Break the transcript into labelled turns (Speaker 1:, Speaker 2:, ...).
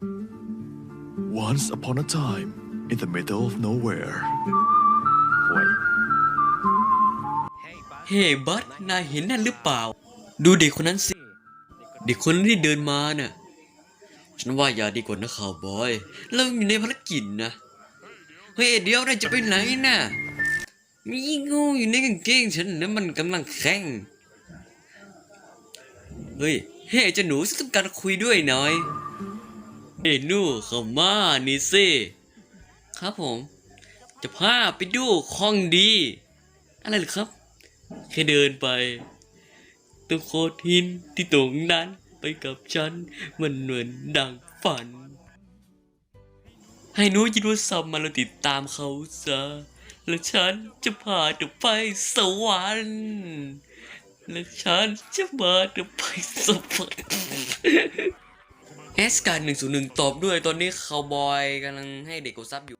Speaker 1: Once upon a time, in the middle of nowhere. ห่วย
Speaker 2: เฮ้บัสนายเห็นนั่นหรือเปล่า ดูเด็กคนนั้นสิ เด็กคนนั้นที่เดินมาน่ะ ฉันว่าอย่าดีกว่านะข่าวบอย เราอยู่ในภารกิจนะ เฮ้ยเดี๋ยวนายจะไปไหนน่ะ มีงูอยู่ในกางเกงฉันนะมันกำลังแข่งเฮ้ย เฮ้ยเจ้าหนูฉันต้องการคุยด้วยหน่อย เฮ้นูเขามานี่สิครับผม จะพาไปดูของดี อะไรหรือครับ แค่เดินไปตัวโคตรหินที่ตรงนั้นไปกับฉัน มันเหมือนดังฝัน ให้หนูจิตว่าซัมมาเราติดตามเขาซะแล้วฉันจะพาเธอไปสวรรค์และฉันจะพาเธอไปสวรรค์ เอสการหนึ่งศูนย์หนึ่งตอบด้วยตอนนี้คาวบอยกำลังให้เด็กกดซับอยู่